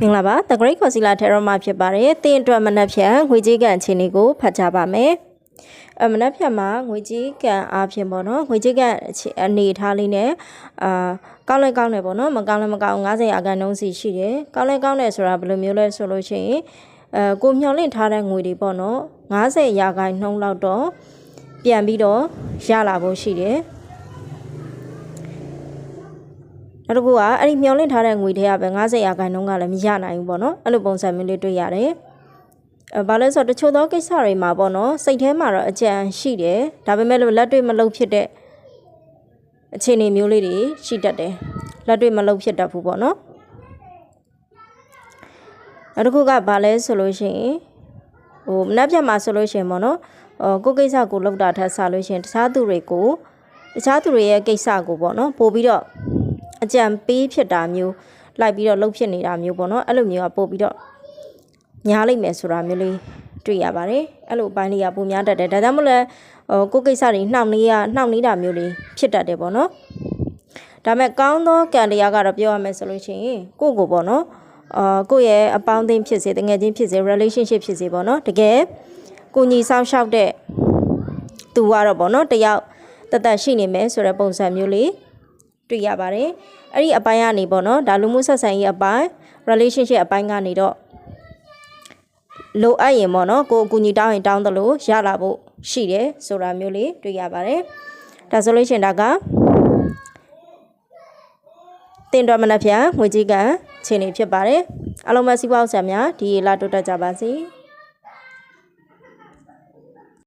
မင်္ဂလာပါ The Great Concealer Tarot မှာဖြစ်ပါတယ်။တင်းအတွက်မနက်ဖြန်ငွေကြေးကန်အခြေအနေကိုဖတ်ကြပါမယ်။အမနက်ဖြန်မှာငွေကြေးကန်အားဖြင့်ပေါ့နော်ငွေကြေးကန်အခြေအနေထားလေးနဲ့အာကောင်းလဲကောင်းတယ်ပေါ့နော်မကောင်းလဲမကောင်း90ရာခိုင်နှုန်းစီရှိတယ်။ကောင်းလဲကောင်းတယ်ဆိုတာဘယ်လိုမျိုးလဲဆိုလို့ရှိရင်အဲကိုမျှော်လင့်ထားတဲ့ငွေတွေပေါ့နော်90ရာခိုင်နှုန်းလောက်တော့ပြန်ပြီးတော့ရလာဖို့ရှိတယ်။ နောက်တစ်ခုကအဲ့ဒီမျောလင့်ထားတဲ့ငွေတွေကပဲ90ရာခိုင်နှုန်းကလည်းမရနိုင်ဘူးပေါ့နော်အဲ့လိုပုံစံမျိုးလေးတွေ့ရတယ်အဲဘာလဲဆိုတော့တချို့သောကိစ္စတွေမှာပေါ့နော်စိတ်ထဲမှာတော့အကြံရှိတယ်ဒါပေမဲ့လို့လက်တွေ့မလုပ်ဖြစ်တဲ့အခြေအနေမျိုးလေးတွေရှိတတ်တယ်လက်တွေ့မလုပ်ဖြစ်တတ်ဘူးပေါ့နော်နောက်တစ်ခုကဘာလဲဆိုလို့ရှိရင်ဟိုမနှက်ပြတ်မှာဆိုလို့ရှိရင်ပေါ့နော်ဟိုကိုယ့်ကိစ္စကိုလုပ်တာထက်ဆလို့ရှိရင်တခြားသူတွေကိုတခြားသူတွေရဲ့ကိစ္စကိုပေါ့နော်ပို့ပြီးတော့ အကြံပေးဖြစ်တာမျိုးလိုက်ပြီးတော့လှုပ်ဖြစ်နေတာမျိုးပေါ့နော်အဲ့လိုမျိုးကပို့ပြီးတော့ညားလိုက်မယ်ဆိုတာမျိုးလေးတွေ့ရပါတယ်အဲ့လိုအပိုင်းလေးကပုံများတတ်တယ်ဒါကြောင့်မလို့လဲဟိုကိုယ့်ကိစ္စတွေနှောင့်နှေးရနှောင့်နှေးတာမျိုးလေးဖြစ်တတ်တယ်ပေါ့နော်ဒါမဲ့ကောင်းသောကံတရားကတော့ပြောရမယ်ဆိုလို့ရှိရင်ကိုယ့်ကိုပေါ့နော်အာကိုယ့်ရဲ့အပေါင်းအသင်းဖြစ်စေတငယ်ချင်းဖြစ်စေ relationship ဖြစ်စေပေါ့နော်တကယ်ကိုညီဆောင်ရှောက်တဲ့သူကတော့ပေါ့နော်တယောက်တသက်ရှိနေမယ်ဆိုတဲ့ပုံစံမျိုးလေး တွေ့ရပါတယ်အဲ့ဒီအပိုင်းကနေပေါ့နော်ဒါလူမှုဆက်ဆံရေးအပိုင်း relationship အပိုင်းကနေတော့လိုအပ်ရင်ပေါ့နော်ကိုယ်အကူအညီတောင်းရင်တောင်းသလိုရလာဖို့ရှိတယ်ဆိုတာမျိုးလေးတွေ့ရပါတယ်ဒါဆိုလို့ရှရင်ဒါကတင်တော်မနက်ဖြန်ငွေကြီးကခြေနေဖြစ်ပါတယ်အလုံးမစီးပွားဆရာများဒီလာတိုးတက်ကြပါစေ